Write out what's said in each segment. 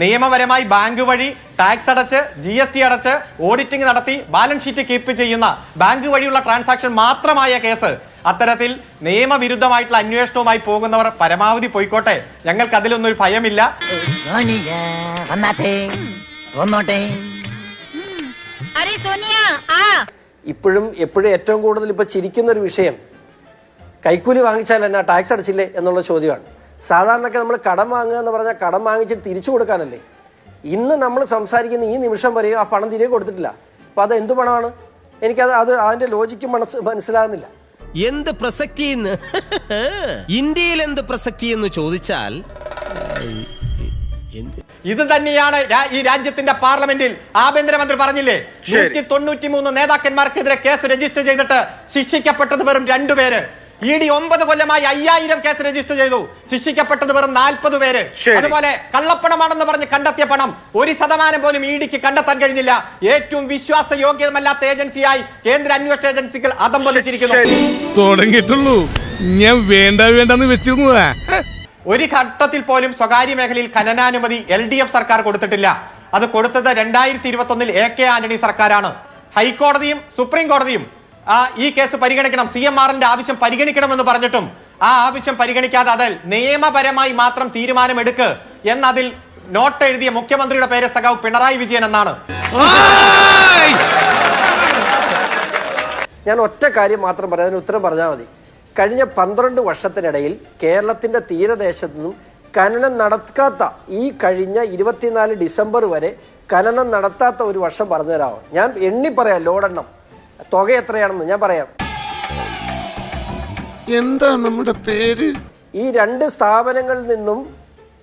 നിയമപരമായി ബാങ്ക് വഴി ടാക്സ് അടച്ച് ജി എസ് ടി അടച്ച് ഓഡിറ്റിംഗ് നടത്തി ബാലൻസ് ഷീറ്റ് കീപ്പ് ചെയ്യുന്ന ബാങ്ക് വഴിയുള്ള ട്രാൻസാക്ഷൻ മാത്രമായ കേസ് അത്തരത്തിൽ നിയമവിരുദ്ധമായിട്ടുള്ള അന്വേഷണവുമായി പോകുന്നവർ പരമാവധി പോയിക്കോട്ടെ. ഞങ്ങൾക്ക് അതിലൊന്നും ഒരു ഭയമില്ല ഇപ്പോഴും എപ്പോഴും ഏറ്റവും കൂടുതൽ ഇപ്പൊ ചിരിക്കുന്ന ഒരു വിഷയം കൈക്കൂലി വാങ്ങിച്ചാൽ എന്നാ ടാക്സ് അടച്ചില്ലേ എന്നുള്ള ചോദ്യമാണ്. സാധാരണയൊക്കെ നമ്മൾ കടം വാങ്ങുക എന്ന് പറഞ്ഞാൽ കടം വാങ്ങിച്ചിട്ട് തിരിച്ചു കൊടുക്കാനല്ലേ. ഇന്ന് നമ്മൾ സംസാരിക്കുന്ന ഈ നിമിഷം വരെയും ആ പണം തിരികെ കൊടുത്തിട്ടില്ല. അപ്പോൾ അത് എന്ത് പണമാണ്? എനിക്കത് അത് അതിന്റെ ലോജിക്കും മനസ്സ് മനസ്സിലാകുന്നില്ല. എന്ത് പ്രസക്തി എന്ന് ഇന്ത്യയിൽ എന്ത് പ്രസക്തി എന്ന് ചോദിച്ചാൽ എന്ത് ഇത് തന്നെയാണ് ഈ രാജ്യത്തിന്റെ പാർലമെന്റിൽ ആഭ്യന്തരമന്ത്രി പറഞ്ഞില്ലേ? നൂറ്റി തൊണ്ണൂറ്റി മൂന്ന് നേതാക്കന്മാർക്കെതിരെ കേസ് രജിസ്റ്റർ ചെയ്തിട്ട് ശിക്ഷിക്കപ്പെട്ടത് വെറും രണ്ടുപേര്. ഇ ഡി ഒമ്പത് കൊല്ലമായി അയ്യായിരം കേസ് രജിസ്റ്റർ ചെയ്തു. ശിക്ഷിക്കപ്പെട്ടത് വെറും നാൽപ്പത് പേര്. അതുപോലെ കള്ളപ്പണമാണെന്ന് പറഞ്ഞ് കണ്ടെത്തിയ പണം ഒരു ശതമാനം പോലും ഇ ഡിക്ക് കണ്ടെത്താൻ കഴിഞ്ഞില്ല. ഏറ്റവും വിശ്വാസ വിശ്വാസയോഗ്യമല്ലാത്ത ഏജൻസിയായി കേന്ദ്ര അന്വേഷണ ഏജൻസികൾ അതംബന്ധിച്ചിരിക്കുന്നു തുടങ്ങിയിട്ടുള്ളൂ. ഞാൻ വേണ്ട വേണ്ടെന്ന് വെച്ചിരുന്നതാ. ഒരു ഘട്ടത്തിൽ പോലും സ്വകാര്യ മേഖലയിൽ ഖനനാനുമതി എൽ ഡി എഫ് സർക്കാർ കൊടുത്തിട്ടില്ല. അത് കൊടുത്തത് രണ്ടായിരത്തി ഇരുപത്തി ഒന്നിൽ എ കെ ആന്റണി സർക്കാരാണ്. ഹൈക്കോടതിയും സുപ്രീം കോടതിയും ആ ഈ കേസ് പരിഗണിക്കണം. സി എം ആറിന്റെ ആവശ്യം പരിഗണിക്കണമെന്ന് പറഞ്ഞിട്ടും ആ ആവശ്യം പരിഗണിക്കാതെ അതിൽ നിയമപരമായി മാത്രം തീരുമാനമെടുക്ക് എന്നതിൽ നോട്ട് എഴുതിയ മുഖ്യമന്ത്രിയുടെ പേര് സഖാവ് പിണറായി വിജയൻ എന്നാണ്. ഞാൻ ഒറ്റ കാര്യം മാത്രം പറയാം. ഉത്തരം പറഞ്ഞാൽ മതി. കഴിഞ്ഞ പന്ത്രണ്ട് വർഷത്തിനിടയിൽ കേരളത്തിന്റെ തീരദേശത്തു നിന്നും ഖനനം നടക്കാത്ത ഈ കഴിഞ്ഞ ഇരുപത്തിനാല് ഡിസംബർ വരെ ഖനനം നടത്താത്ത ഒരു വർഷം പറഞ്ഞു തരാമോ ഞാൻ എണ്ണി പറയാം ലോഡെണ്ണം. തുക എത്രയാണെന്ന് ഞാൻ പറയാം. എന്താ നമ്മുടെ പേര്? ഈ രണ്ട് സ്ഥാപനങ്ങളിൽ നിന്നും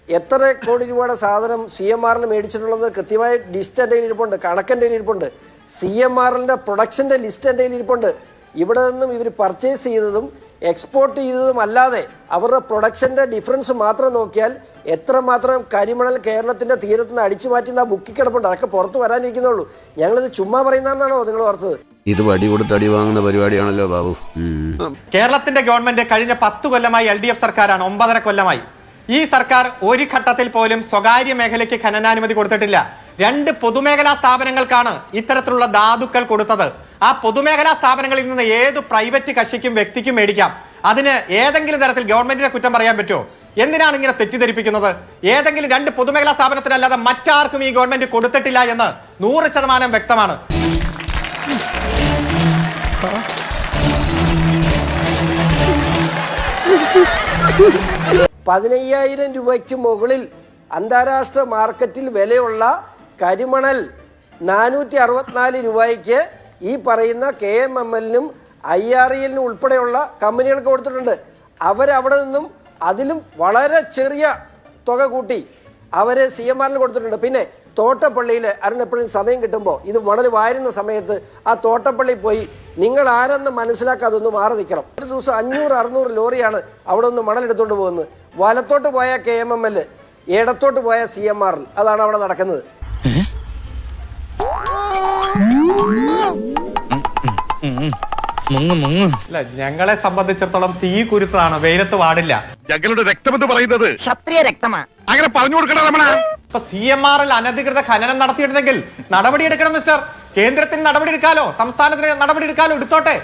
എത്ര കോടി രൂപയുടെ സാധനം സി എം ആറിന് മേടിച്ചിട്ടുള്ളത് കൃത്യമായ ലിസ്റ്റ് എന്റെ ഇരിപ്പുണ്ട് കണക്കെന്റെ ഇരിപ്പുണ്ട് സി എം ആറിന്റെ പ്രൊഡക്ഷന്റെ ലിസ്റ്റ് എന്റെ ഇരിപ്പുണ്ട് ഇവിടെ നിന്നും ഇവർ പർച്ചേസ് ചെയ്തതും എക്സ്പോർട്ട് ചെയ്തതും അല്ലാതെ അവരുടെ പ്രൊഡക്ഷന്റെ ഡിഫറൻസ് മാത്രം നോക്കിയാൽ എത്രമാത്രം കരിമണൽ കേരളത്തിന്റെ തീരത്ത് നിന്ന് അടിച്ചു മാറ്റി ആ ബുക്കിൽ കിടപ്പുണ്ട്. അതൊക്കെ പുറത്ത് വരാനിരിക്കുന്നുള്ളൂ ഞങ്ങളിത് ചുമ്മാ പറയുന്നതാണെന്നാണോ നിങ്ങൾ ഓർത്തത്? ഇത് വടി കൊടുത്ത് അടി വാങ്ങുന്ന പരിപാടിയാണല്ലോ ബാബു. കേരളത്തിന്റെ ഗവൺമെന്റ് കഴിഞ്ഞ പത്ത് കൊല്ലമായി എൽ ഡി എഫ് സർക്കാരാണ് ഒമ്പതര കൊല്ലമായി. ഈ സർക്കാർ ഒരു ഘട്ടത്തിൽ പോലും സ്വകാര്യ മേഖലയ്ക്ക് ഖനനാനുമതി കൊടുത്തിട്ടില്ല. രണ്ട് പൊതുമേഖലാ സ്ഥാപനങ്ങൾക്കാണ് ഇത്തരത്തിലുള്ള ധാതുക്കൾ കൊടുത്തത്. ആ പൊതുമേഖലാ സ്ഥാപനങ്ങളിൽ നിന്ന് ഏത് പ്രൈവറ്റ് കക്ഷിക്കും വ്യക്തിക്കും മേടിക്കാം? അതിന് ഏതെങ്കിലും തരത്തിൽ ഗവൺമെന്റിനെ കുറ്റം പറയാൻ പറ്റുമോ? എന്തിനാണ് ഇങ്ങനെ തെറ്റിദ്ധരിപ്പിക്കുന്നത്? ഏതെങ്കിലും രണ്ട് പൊതുമേഖലാ സ്ഥാപനത്തിനല്ലാതെ മറ്റാർക്കും ഈ ഗവൺമെന്റ് കൊടുത്തിട്ടില്ല എന്ന് നൂറ് ശതമാനം വ്യക്തമാണ്. പതിനയ്യായിരം രൂപയ്ക്ക് മുകളിൽ അന്താരാഷ്ട്ര മാർക്കറ്റിൽ വിലയുള്ള കരിമണൽ നാനൂറ്റി അറുപത്തിനാല് രൂപയ്ക്ക് ഈ പറയുന്ന കെ എം എം എല്ലിനും ഐ ആർ എല്ലിനും ഉൾപ്പെടെയുള്ള കമ്പനികൾക്ക് കൊടുത്തിട്ടുണ്ട്. അവരവിടെ നിന്നും അതിലും വളരെ ചെറിയ തുക കൂട്ടി അവർ സി എം ആറിന് കൊടുത്തിട്ടുണ്ട്. പിന്നെ തോട്ടപ്പള്ളിയിൽ അരുൺ എപ്പോഴും സമയം കിട്ടുമ്പോൾ ഇത് മണൽ വാരുന്ന സമയത്ത് ആ തോട്ടപ്പള്ളി പോയി നിങ്ങൾ ആരെന്ന് മനസ്സിലാക്കാതെ ഒന്ന് മാറി നിൽക്കണം. ഒരു ദിവസം അഞ്ഞൂറ് അറുന്നൂറ് ലോറിയാണ് അവിടെ ഒന്ന് മണലെടുത്തോണ്ട് പോകുന്നത്. വലത്തോട്ട് പോയ കെ എം എം എൽ ഇടത്തോട്ട് പോയ സി എം ആറിൽ. അതാണ് അവിടെ നടക്കുന്നത്. അല്ല ഞങ്ങളെ സംബന്ധിച്ചിടത്തോളം തീ കുരുത്താണ് വെയിലത്ത് പാടില്ല ഞങ്ങളുടെ രക്തമെന്ന് പറയുന്നത് ക്ഷത്രിയ രക്തമാ. അങ്ങനെ പറഞ്ഞു കൊടുക്കണം നമ്മളെ ഇപ്പൊ സി എം ആർ എൽ അനധികൃത ഖനനം നടത്തിയിട്ടുണ്ടെങ്കിൽ നടപടിയെടുക്കണം മിസ്റ്റർ കേന്ദ്രത്തിന് നടപടിയെടുക്കാലോ സംസ്ഥാനത്തിന് നടപടിയെടുക്കാലോ എടുത്തോട്ടെ.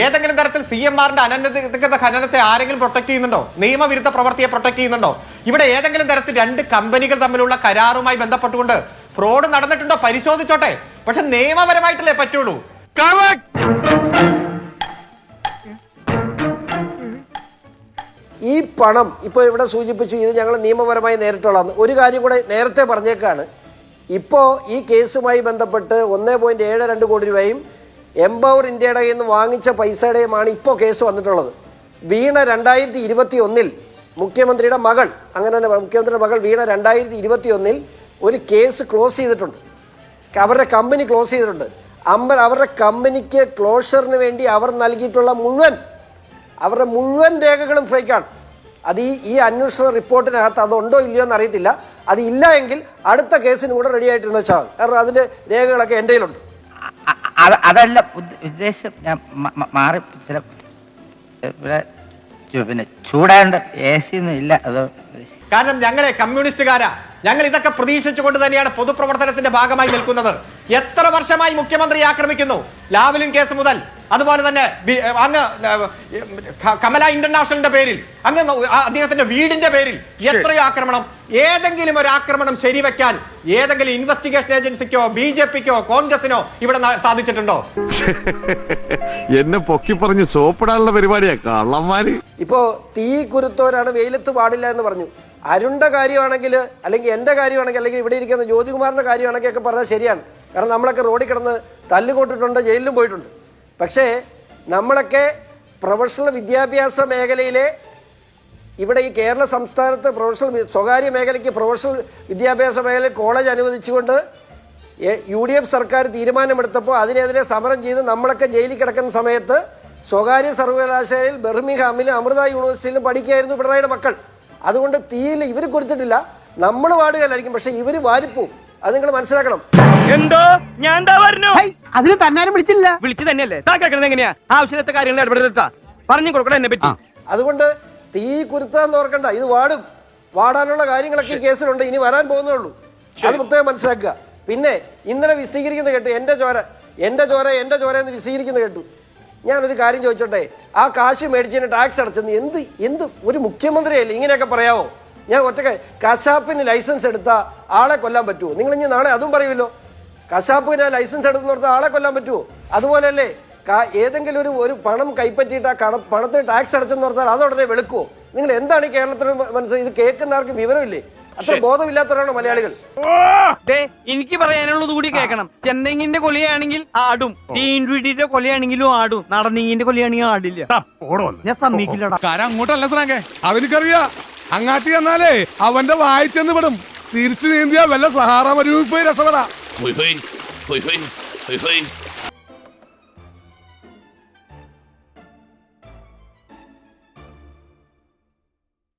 ഏതെങ്കിലും തരത്തിൽ സി എം ആറിന്റെ അനധികൃത ഖനനത്തെ ആരെങ്കിലും പ്രൊട്ടക്ട് ചെയ്യുന്നുണ്ടോ? നിയമവിരുദ്ധ പ്രവർത്തിയെ പ്രൊട്ടക്ട് ചെയ്യുന്നുണ്ടോ? ഇവിടെ ഏതെങ്കിലും തരത്തിൽ രണ്ട് കമ്പനികൾ തമ്മിലുള്ള കരാറുമായി ബന്ധപ്പെട്ടുകൊണ്ട് ഫ്രോഡ് നടന്നിട്ടുണ്ടോ? പരിശോധിച്ചോട്ടെ. പക്ഷെ നിയമപരമായിട്ടല്ലേ പറ്റുള്ളൂ. ഈ പണം ഇപ്പോൾ ഇവിടെ സൂചിപ്പിച്ചു ഇത് ഞങ്ങൾ നിയമപരമായി നേരിട്ടുള്ളതാണ്. ഒരു കാര്യം കൂടെ നേരത്തെ പറഞ്ഞേക്കാണ്. ഇപ്പോൾ ഈ കേസുമായി ബന്ധപ്പെട്ട് ഒന്നേ പോയിന്റ് ഏഴ് രണ്ട് കോടി രൂപയും എംപവർ ഇന്ത്യയുടെ കയ്യിൽ നിന്ന് വാങ്ങിച്ച പൈസയുടെയുമാണ് ഇപ്പോൾ കേസ് വന്നിട്ടുള്ളത്. വീണ രണ്ടായിരത്തി ഇരുപത്തി ഒന്നിൽ മുഖ്യമന്ത്രിയുടെ മകൾ അങ്ങനെ തന്നെ മുഖ്യമന്ത്രിയുടെ മകൾ വീണ രണ്ടായിരത്തി ഇരുപത്തി ഒന്നിൽ ഒരു കേസ് ക്ലോസ് ചെയ്തിട്ടുണ്ട്. അവരുടെ കമ്പനി ക്ലോസ് ചെയ്തിട്ടുണ്ട്. അമ്പ അവരുടെ കമ്പനിക്ക് ക്ലോഷറിന് വേണ്ടി അവർ നൽകിയിട്ടുള്ള മുഴുവൻ അവരുടെ മുഴുവൻ രേഖകളും ഫേക്കാണ് അത് ഈ ഈ അന്വേഷണ റിപ്പോർട്ടിനകത്ത് അതുണ്ടോ ഇല്ലയോ എന്ന് അറിയത്തില്ല അത് ഇല്ല എങ്കിൽ അടുത്ത കേസിന് കൂടെ റെഡി ആയിട്ടിരുന്ന വെച്ചാൽ കാരണം അതിന്റെ രേഖകളൊക്കെ എന്റെ കയ്യിലുണ്ട്. അതല്ല ഉദ്ദ- ഉദ്ദേശം ഞാൻ മാറി ചില പിന്നെ ചൂടാണ്ട് എ സി ഒന്നും ഇല്ല അത് കാരണം ഞങ്ങളെ കമ്മ്യൂണിസ്റ്റുകാരാ. ഞങ്ങൾ ഇതൊക്കെ പ്രതീക്ഷിച്ചുകൊണ്ട് തന്നെയാണ് പൊതുപ്രവർത്തനത്തിന്റെ ഭാഗമായി നിൽക്കുന്നത്. എത്ര വർഷമായി മുഖ്യമന്ത്രി ആക്രമിക്കുന്നു? ലാവലിൻ കേസ് മുതൽ അതുപോലെ തന്നെ അങ്ങ് കമല ഇന്റർനാഷണലിന്റെ പേരിൽ അങ്ങ് അദ്ദേഹത്തിന്റെ വീടിന്റെ പേരിൽ എത്രയോ ആക്രമണം ഏതെങ്കിലും ഒരു ആക്രമണം ശരിവെക്കാൻ ഏതെങ്കിലും ഇൻവെസ്റ്റിഗേഷൻ ഏജൻസിക്കോ ബി ജെ പിക്കോ കോൺഗ്രസിനോ ഇവിടെ സാധിച്ചിട്ടുണ്ടോ? എന്നെ പൊക്കി പറഞ്ഞ് സോപ്പിടാനുള്ള പരിപാടിയാ കള്ളന്മാര്. ഇപ്പോ തീ കുരുത്തോരാണ് വെയിലത്ത് പാടില്ല എന്ന് പറഞ്ഞു. അരുണിന്റെ കാര്യമാണെങ്കിൽ അല്ലെങ്കിൽ എന്റെ കാര്യമാണെങ്കിൽ അല്ലെങ്കിൽ ഇവിടെ ഇരിക്കുന്ന ജ്യോതികുമാറിന്റെ കാര്യമാണെങ്കിൽ ഒക്കെ പറഞ്ഞാൽ ശരിയാണ്. കാരണം നമ്മളൊക്കെ റോഡിൽ കിടന്ന് തല്ലുകൊട്ടിട്ടുണ്ട് ജയിലിലും പോയിട്ടുണ്ട്. പക്ഷേ നമ്മളൊക്കെ പ്രൊഫഷണൽ വിദ്യാഭ്യാസ മേഖലയിലെ ഇവിടെ ഈ കേരള സംസ്ഥാനത്ത് പ്രൊഫഷണൽ സ്വകാര്യ മേഖലയ്ക്ക് പ്രൊഫഷണൽ വിദ്യാഭ്യാസ മേഖലയിൽ കോളേജ് അനുവദിച്ചുകൊണ്ട് യു ഡി എഫ് സർക്കാർ തീരുമാനമെടുത്തപ്പോൾ അതിനെതിരെ സമരം ചെയ്ത് നമ്മളൊക്കെ ജയിലിൽ കിടക്കുന്ന സമയത്ത് സ്വകാര്യ സർവകലാശാലയിൽ ബെർമിംഗ്ഹാമിലും അമൃത യൂണിവേഴ്സിറ്റിയിലും പഠിക്കുകയായിരുന്നു പിണറായിയുടെ മക്കൾ. അതുകൊണ്ട് തീയിൽ ഇവർ കൊടുത്തിട്ടില്ല നമ്മൾ വാടുകയല്ലായിരിക്കും. പക്ഷേ ഇവർ വാരിപ്പോവും. അത് നിങ്ങൾ മനസ്സിലാക്കണം. എന്തോ? ഞാൻ എന്താ പറഞ്ഞു? അതിന് തന്നാരും വിളിച്ചില്ല വിളിച്ചു തന്നെയല്ലേ? താ കേൾക്കണത് എങ്ങനെയാ? ആവശ്യത്തെ കാര്യങ്ങൾ ഇടപെടുത്താ പറഞ്ഞു കൊടുക്കണം എന്നെ പറ്റി. അതുകൊണ്ട് തീ കുരുത്താന്ന് ഓർക്കണ്ട. ഇത് വാടും. വാടാനുള്ള കാര്യങ്ങളൊക്കെ ഈ കേസിലുണ്ട്. ഇനി വരാൻ പോകുന്നേ ഉള്ളൂ. അത് പ്രത്യേകം മനസ്സിലാക്കുക. പിന്നെ ഇന്നലെ വിശദീകരിക്കുന്നത് കേട്ടു. എന്റെ ചോര എന്റെ ചോര എന്റെ ചോര എന്ന് വിശദീകരിക്കുന്നത് കേട്ടു. ഞാനൊരു കാര്യം ചോദിച്ചോട്ടെ? ആ കാശ് മേടിച്ചതിന് ടാക്സ് അടച്ചെന്ന് എന്ത് എന്ത് ഒരു മുഖ്യമന്ത്രിയല്ലേ? ഇങ്ങനെയൊക്കെ പറയാവോ? ഞാൻ ഒറ്റയ്ക്ക് കശാപ്പിന് ലൈസൻസ് എടുത്ത ആളെ കൊല്ലാൻ പറ്റുമോ നിങ്ങൾ ഇനി നാളെ അതും പറയുമല്ലോ. കശാപ്പിന് ലൈസൻസ് എടുത്തുന്നിടത്ത് ആളെ കൊല്ലാൻ പറ്റുമോ അതുപോലെയല്ലേ ഏതെങ്കിലും ഒരു ഒരു പണം കൈപ്പറ്റിയിട്ട് ആ പണത്തിന് ടാക്സ് അടച്ചെന്ന് പറഞ്ഞാൽ അത് ഉടനെ വെളുക്കുവോ? നിങ്ങൾ എന്താണ് ഈ കേരളത്തിന് മനസ്സിലായി ഇത് കേൾക്കുന്ന ആർക്കും വിവരമില്ലേ? അത്ര ബോധമില്ലാത്തവരാണോ മലയാളികൾ? ദേ എനിക്ക് പറയാനുള്ളത് കൂടി കേൾക്കണം. ചെന്തെങ്ങിന്റെ കൊലയാണെങ്കിൽ ആടും. തീൻവീട്ടിന്റെ കൊലയാണെങ്കിലും ആടും. നടന്നിങ്ങിന്റെ കൊലയാണെങ്കിൽ ആടില്ല. ഞാൻ സമ്മതിക്കില്ലടാ. കാരം അങ്ങോട്ടല്ല സ്രാങ്കേ. അവനിക്കറിയാ. അങ്ങാട്ടി വന്നാലേ അവന്റെ വായിച്ചെന്ന് വിടും തിരിച്ചു നീന്തിയാ വല്ല സഹാറ മരുവിപ്പോയി രസപ്പെടാ.